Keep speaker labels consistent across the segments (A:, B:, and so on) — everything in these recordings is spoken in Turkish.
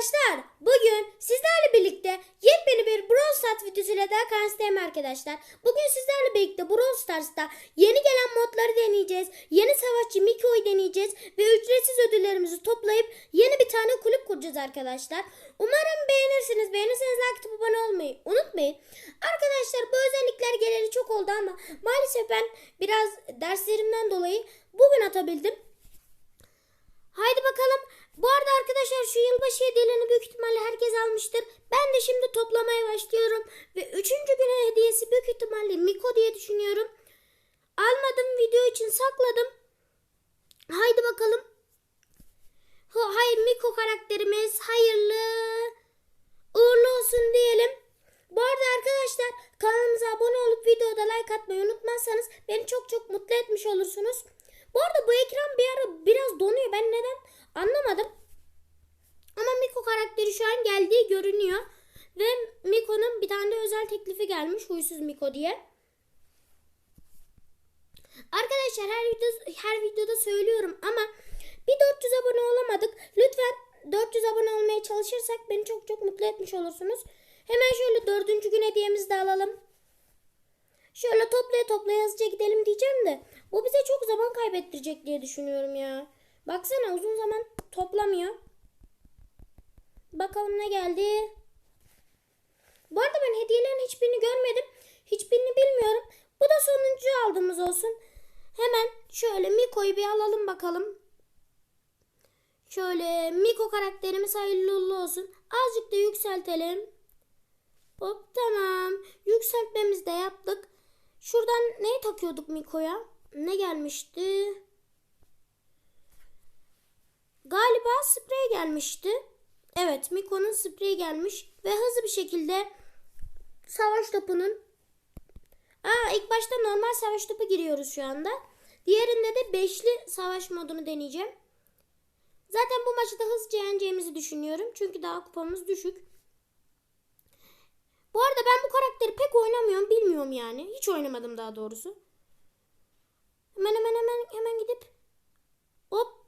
A: Arkadaşlar bugün sizlerle birlikte yepyeni bir Brawl Stars videosuyla daha karşınızdayım arkadaşlar. Bugün sizlerle birlikte Brawl Stars'ta yeni gelen modları deneyeceğiz. Yeni savaşçı Miko'yu deneyeceğiz. Ve ücretsiz ödüllerimizi toplayıp yeni bir tane kulüp kuracağız arkadaşlar. Umarım beğenirsiniz. Beğenirseniz like atıp abone olmayı unutmayın. Arkadaşlar bu özellikler geleli çok oldu ama maalesef ben biraz derslerimden dolayı bugün atabildim. Haydi bakalım. Bu arada arkadaşlar şu yılbaşı hediyelerini büyük ihtimalle herkes almıştır. Ben de şimdi toplamaya başlıyorum. Ve üçüncü günün hediyesi büyük ihtimalle Miko diye düşünüyorum. Almadım video için sakladım. Haydi bakalım. Ha- Hayır Miko karakterimiz hayırlı uğurlu olsun diyelim. Bu arada arkadaşlar kanalımıza abone olup videoda like atmayı unutmazsanız beni çok çok mutlu etmiş olursunuz. Bu arada bu ekran bir ara biraz donuyor. Ben neden anlamadım. Ama Miko karakteri şu an geldiği görünüyor. Ve Miko'nun bir tane de özel teklifi gelmiş. Huysuz Miko diye. Arkadaşlar her video, her videoda söylüyorum ama bir 400 abone olamadık. Lütfen 400 abone olmaya çalışırsak beni çok çok mutlu etmiş olursunuz. Hemen şöyle dördüncü gün hediyemizi de alalım. Şöyle toplaya toplaya hızlıca gidelim diyeceğim de bu bize çok zaman kaybettirecek diye düşünüyorum ya. Baksana uzun zaman toplamıyor. Bakalım ne geldi. Bu arada ben hediyelerin hiçbirini görmedim. Hiçbirini bilmiyorum. Bu da sonuncu aldığımız olsun. Hemen şöyle Miko'yu bir alalım bakalım. Şöyle Miko karakterimiz hayırlı uğurlu olsun. Azıcık da yükseltelim. Hop tamam. Yükseltmemizi de yaptık. Şuradan neyi takıyorduk Miko'ya? Ne gelmişti? Galiba sprey gelmişti. Evet Miko'nun spreyi gelmiş. Ve hızlı bir şekilde savaş topunun Aa, ilk başta normal savaş topu giriyoruz şu anda. Diğerinde de beşli savaş modunu deneyeceğim. Zaten bu maçı da hızlıca yeneceğimizi düşünüyorum. Çünkü daha kupamız düşük. Bu arada ben bu karakteri pek oynamıyorum. Bilmiyorum yani. Hiç oynamadım daha doğrusu. Hemen hemen hemen hemen gidip hop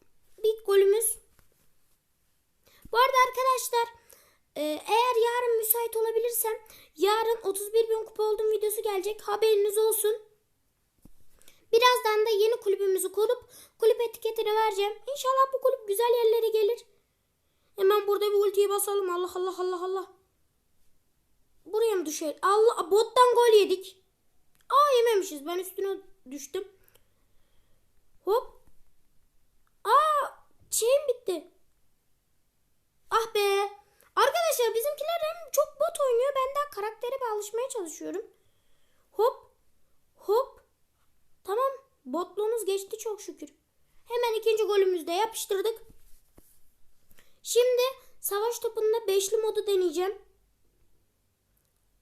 A: bir golümüz. Bu arada arkadaşlar e, eğer yarın müsait olabilirsem yarın 31 bin kupa olduğum videosu gelecek. Haberiniz olsun. Birazdan da yeni kulübümüzü kurup kulüp etiketini vereceğim. İnşallah bu kulüp güzel yerlere gelir. Hemen burada bir ultiyi basalım. Allah Allah Allah Allah. Buraya mı düşer? Allah bottan gol yedik. Aa yememişiz. Ben üstüne düştüm. Hop. Aa şeyim bitti. Ah be. Arkadaşlar bizimkiler hem çok bot oynuyor. Ben daha karaktere bir alışmaya çalışıyorum. Hop. Hop. Tamam. Botluğunuz geçti çok şükür. Hemen ikinci golümüzü de yapıştırdık. Şimdi savaş topunda beşli modu deneyeceğim.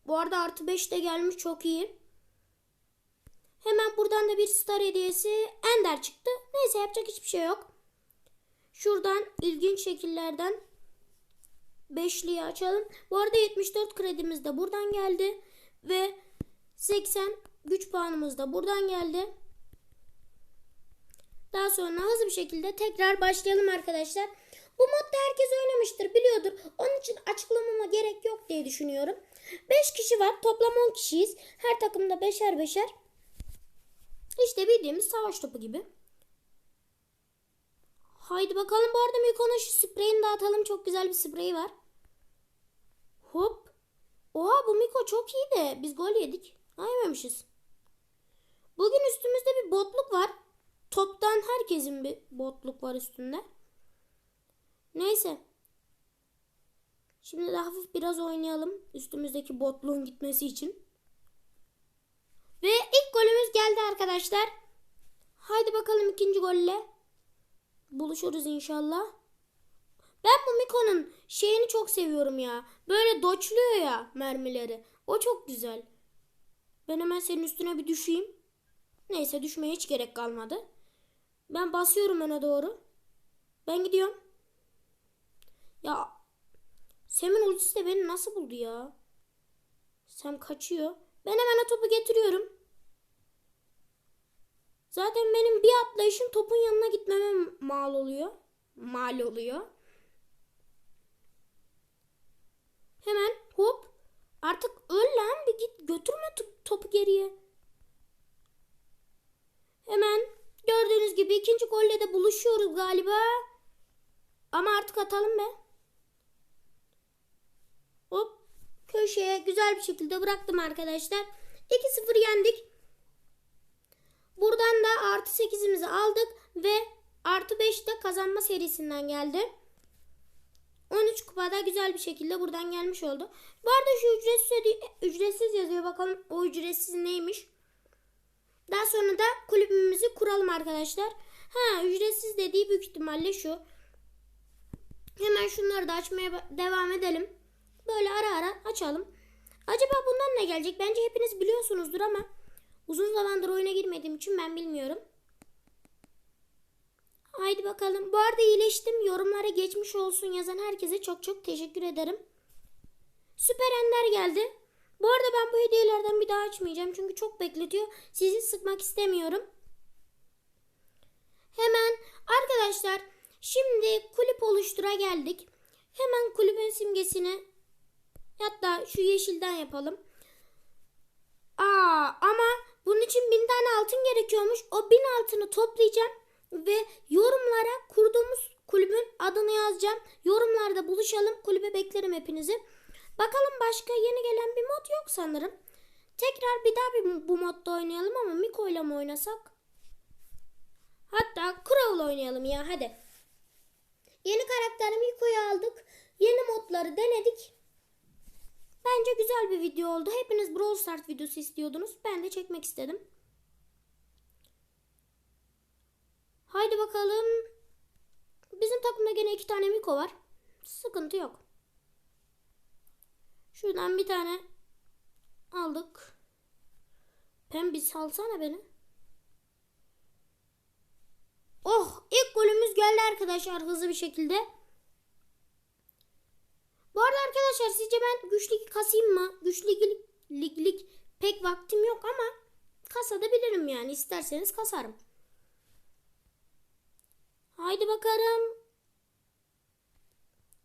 A: Bu arada artı 5 de gelmiş çok iyi. Hemen buradan da bir star hediyesi Ender çıktı. Neyse yapacak hiçbir şey yok. Şuradan ilginç şekillerden beşliyi açalım. Bu arada 74 kredimiz de buradan geldi. Ve 80 güç puanımız da buradan geldi. Daha sonra hızlı bir şekilde tekrar başlayalım arkadaşlar. Bu modda herkes oynamıştır biliyordur. Onun için açıklamama gerek yok diye düşünüyorum. 5 kişi var. Toplam 10 kişiyiz. Her takımda beşer beşer. İşte bildiğimiz savaş topu gibi. Haydi bakalım bu arada Miko'nun şu spreyini dağıtalım. Çok güzel bir spreyi var. Hop. Oha bu Miko çok iyi de biz gol yedik. Ha yememişiz. Bugün üstümüzde bir botluk var. Toptan herkesin bir botluk var üstünde. Neyse. Şimdi de hafif biraz oynayalım. Üstümüzdeki botluğun gitmesi için. Ve ilk golümüz geldi arkadaşlar. Haydi bakalım ikinci golle. Buluşuruz inşallah. Ben bu Miko'nun şeyini çok seviyorum ya. Böyle doçluyor ya mermileri. O çok güzel. Ben hemen senin üstüne bir düşeyim. Neyse düşmeye hiç gerek kalmadı. Ben basıyorum öne doğru. Ben gidiyorum. Ya Sem'in ultisi de beni nasıl buldu ya? Sem kaçıyor. Ben hemen o topu getiriyorum. Zaten benim bir atlayışım topun yanına gitmeme mal oluyor. Mal oluyor. Hemen hop. Artık öl lan bir git götürme geriye. Hemen gördüğünüz gibi ikinci golle de buluşuyoruz galiba. Ama artık atalım be. Hop köşeye güzel bir şekilde bıraktım arkadaşlar. 2-0 yendik. Buradan da artı 8'imizi aldık ve artı 5 de kazanma serisinden geldi. 13 kupada güzel bir şekilde buradan gelmiş oldu. Bu arada şu ücretsiz, ücretsiz yazıyor. Bakalım o ücretsiz neymiş. Daha sonra da kulübümüzü kuralım arkadaşlar. Ha ücretsiz dediği büyük ihtimalle şu. Hemen şunları da açmaya devam edelim. Böyle ara ara açalım. Acaba bundan ne gelecek? Bence hepiniz biliyorsunuzdur ama uzun zamandır oyuna girmediğim için ben bilmiyorum. Haydi bakalım. Bu arada iyileştim. Yorumlara geçmiş olsun yazan herkese çok çok teşekkür ederim. Süper Ender geldi. Bu arada ben bu hediyelerden bir daha açmayacağım. Çünkü çok bekletiyor. Sizi sıkmak istemiyorum. Hemen arkadaşlar şimdi kulüp oluştura geldik. Hemen kulübün simgesini hatta şu yeşilden yapalım. Aa ama bunun için bin tane altın gerekiyormuş. O bin altını toplayacağım ve yorumlara kurduğumuz kulübün adını yazacağım. Yorumlarda buluşalım. Kulübe beklerim hepinizi. Bakalım başka yeni gelen bir mod yok sanırım. Tekrar bir daha bir bu modda oynayalım ama Miko ile mi oynasak? Hatta Crow'la oynayalım ya hadi. Yeni karakter Miko'yu aldık. Yeni modları denedik. Bence güzel bir video oldu. Hepiniz Brawl Stars videosu istiyordunuz. Ben de çekmek istedim. Haydi bakalım. Bizim takımda gene iki tane Miko var. Sıkıntı yok. Şuradan bir tane aldık. Pembe salsana beni. Oh ilk golümüz geldi arkadaşlar hızlı bir şekilde. Bu arada arkadaşlar sizce ben güçlü kasayım mı? Güçlü lig, pek vaktim yok ama kasabilirim yani isterseniz kasarım. Haydi bakalım.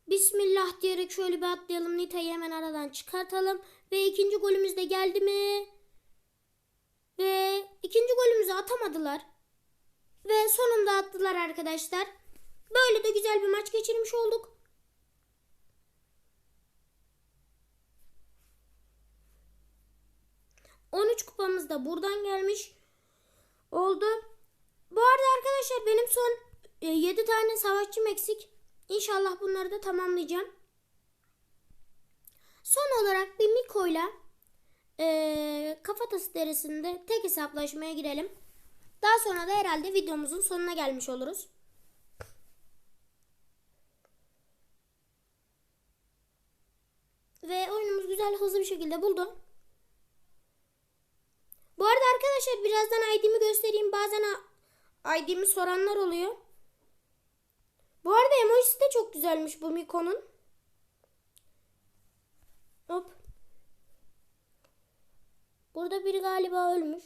A: Bismillah diyerek şöyle bir atlayalım. Nita'yı hemen aradan çıkartalım. Ve ikinci golümüz de geldi mi? Ve ikinci golümüzü atamadılar. Ve sonunda attılar arkadaşlar. Böyle de güzel bir maç geçirmiş olduk. ...13 kupamız da buradan gelmiş oldu. Bu arada arkadaşlar benim son 7 tane savaşçım eksik. İnşallah bunları da tamamlayacağım. Son olarak bir Miko'yla e, Kafatası derisinde tek hesaplaşmaya girelim. Daha sonra da herhalde videomuzun sonuna gelmiş oluruz. Ve oyunumuz güzel hızlı bir şekilde buldu. Bu arada arkadaşlar birazdan ID'mi göstereyim. Bazen ID'mi soranlar oluyor. Bu arada emojisi de çok güzelmiş bu Miko'nun. Hop. Burada biri galiba ölmüş.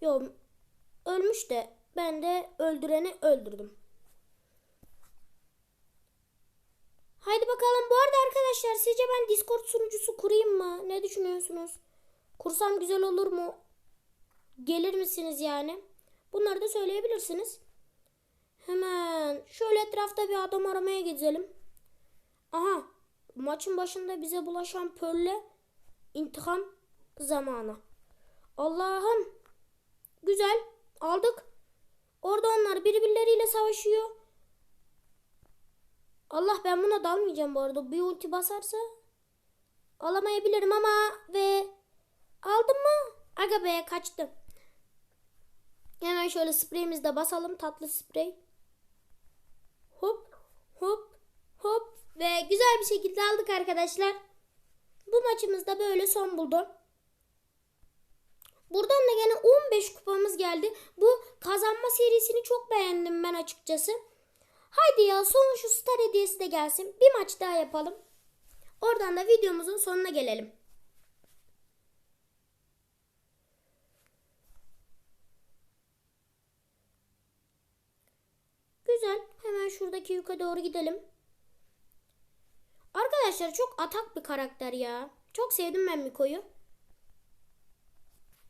A: Yok. Ölmüş de ben de öldüreni öldürdüm. Haydi bakalım. Bu arada arkadaşlar sizce ben Discord sunucusu kurayım mı? Ne düşünüyorsunuz? Kursam güzel olur mu? Gelir misiniz yani? Bunları da söyleyebilirsiniz. Hemen şöyle etrafta bir adam aramaya gidelim. Aha maçın başında bize bulaşan Pörle intikam zamanı. Allah'ım güzel aldık. Orada onlar birbirleriyle savaşıyor. Allah ben buna dalmayacağım bu arada. Bir ulti basarsa alamayabilirim ama ve aldım mı? Aga be kaçtı. Hemen şöyle spreyimizi de basalım. Tatlı sprey. Hop hop hop ve güzel bir şekilde aldık arkadaşlar. Bu maçımız da böyle son buldu. Buradan da gene 15 kupamız geldi. Bu kazanma serisini çok beğendim ben açıkçası. Haydi ya son şu star hediyesi de gelsin. Bir maç daha yapalım. Oradan da videomuzun sonuna gelelim. Güzel. Hemen şuradaki yuka doğru gidelim. Arkadaşlar çok atak bir karakter ya. Çok sevdim ben Miko'yu.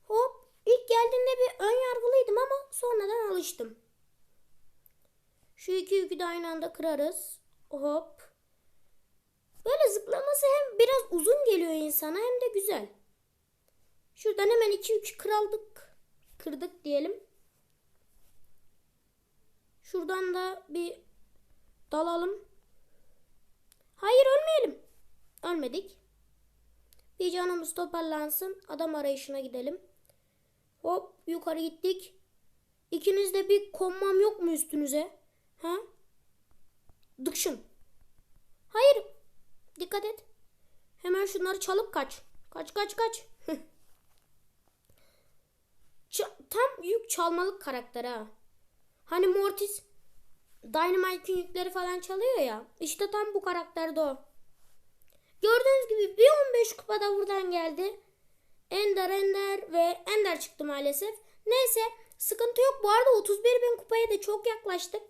A: Hop. ilk geldiğinde bir ön yargılıydım ama sonradan alıştım. Şu iki yükü de aynı anda kırarız. Hop. Böyle zıplaması hem biraz uzun geliyor insana hem de güzel. Şuradan hemen iki yükü kıraldık. Kırdık diyelim. Şuradan da bir dalalım. Hayır ölmeyelim. Ölmedik. Bir canımız toparlansın. Adam arayışına gidelim. Hop yukarı gittik. İkiniz de bir konmam yok mu üstünüze? Ha? Dıkşın. Hayır. Dikkat et. Hemen şunları çalıp kaç. Kaç kaç kaç. Ça- tam yük çalmalık karakter ha. Hani Mortis Dynamite'in yükleri falan çalıyor ya. İşte tam bu karakterde o. Gördüğünüz gibi bir 15 kupada buradan geldi. Ender Ender ve Ender çıktı maalesef. Neyse sıkıntı yok. Bu arada 31 bin kupaya da çok yaklaştık.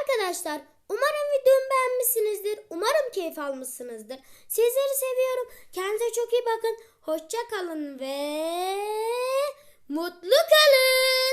A: Arkadaşlar umarım videomu beğenmişsinizdir. Umarım keyif almışsınızdır. Sizleri seviyorum. Kendinize çok iyi bakın. Hoşça kalın ve mutlu kalın.